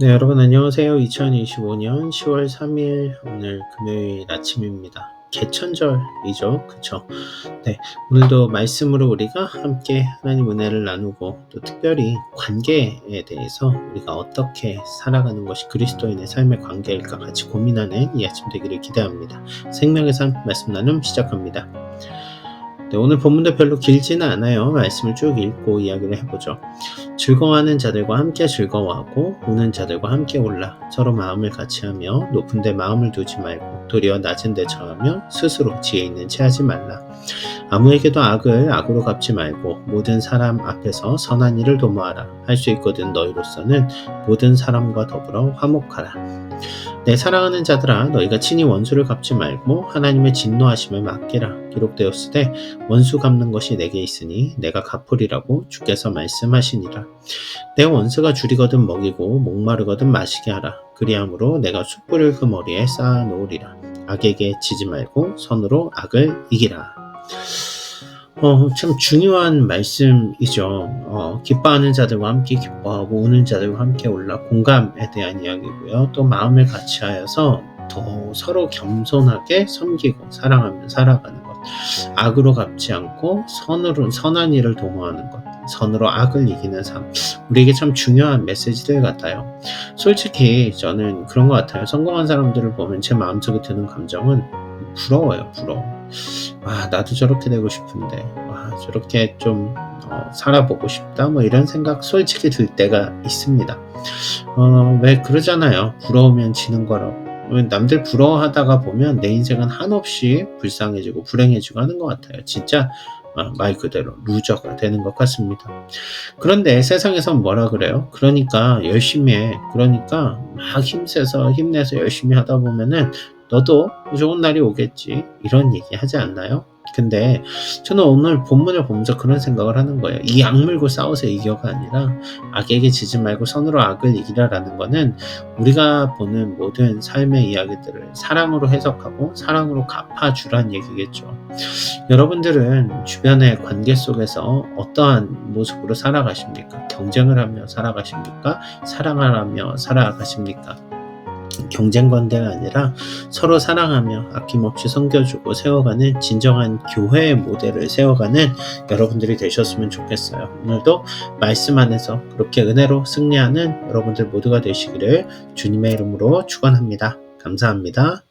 네, 여러분 안녕하세요. 2025년 10월 3일 오늘 금요일 아침입니다. 개천절이죠. 그쵸? 네, 오늘도 말씀으로 우리가 함께 하나님 은혜를 나누고 또 특별히 관계에 대해서 우리가 어떻게 살아가는 것이 그리스도인의 삶의 관계일까 같이 고민하는 이 아침 되기를 기대합니다. 생명의 삶 말씀 나눔 시작합니다. 네, 오늘 본문도 별로 길지는 않아요. 말씀을 쭉 읽고 이야기를 해보죠. 즐거워하는 자들과 함께 즐거워하고 우는 자들과 함께 올라 서로 마음을 같이하며 높은 데 마음을 두지 말고 도리어 낮은 데 처하며 스스로 지혜 있는 채 하지 말라. 아무에게도 악을 악으로 갚지 말고 모든 사람 앞에서 선한 일을 도모하라. 할 수 있거든 너희로서는 모든 사람과 더불어 화목하라. 내 사랑하는 자들아 너희가 친히 원수를 갚지 말고 하나님의 진노하심을 맡기라. 기록되었으되 원수 갚는 것이 내게 있으니 내가 갚으리라고 주께서 말씀하시니라. 내 원수가 줄이거든 먹이고 목마르거든 마시게 하라. 그리함으로 내가 숯불을 그 머리에 쌓아 놓으리라. 악에게 지지 말고 선으로 악을 이기라 어, 참 중요한 말씀이죠. 어, 기뻐하는 자들과 함께 기뻐하고 우는 자들과 함께 올라 공감에 대한 이야기고요. 또 마음을 같이 하여서 더 서로 겸손하게 섬기고 사랑하며 살아가는 것. 악으로 갚지 않고 선으로 선한 일을 도모하는 것. 선으로 악을 이기는 삶. 우리에게 참 중요한 메시지들 같아요. 솔직히 저는 그런 것 같아요. 성공한 사람들을 보면 제 마음속에 드는 감정은 부러워요, 부러워. 아, 나도 저렇게 되고 싶은데, 아, 저렇게 좀 어, 살아보고 싶다, 뭐 이런 생각 솔직히 들 때가 있습니다. 어, 왜 그러잖아요. 부러우면 지는 거라고. 남들 부러워하다가 보면 내 인생은 한없이 불쌍해지고 불행해지고 하는 것 같아요. 진짜 어, 말 그대로 루저가 되는 것 같습니다. 그런데 세상에선 뭐라 그래요? 그러니까 열심히 해. 그러니까 막 힘내서 힘내서 열심히 하다 보면은 너도 좋은 날이 오겠지. 이런 얘기 하지 않나요? 근데 저는 오늘 본문을 보면서 그런 생각을 하는 거예요. 이 악물고 싸워서 이겨가 아니라 악에게 지지 말고 선으로 악을 이기라라는 거는 우리가 보는 모든 삶의 이야기들을 사랑으로 해석하고 사랑으로 갚아주란 얘기겠죠. 여러분들은 주변의 관계 속에서 어떠한 모습으로 살아가십니까? 경쟁을 하며 살아가십니까? 사랑하며 살아가십니까? 경쟁 관계가 아니라 서로 사랑하며 아낌없이 섬겨주고 세워가는 진정한 교회의 모델을 세워가는 여러분들이 되셨으면 좋겠어요. 오늘도 말씀 안에서 그렇게 은혜로 승리하는 여러분들 모두가 되시기를 주님의 이름으로 축원합니다. 감사합니다.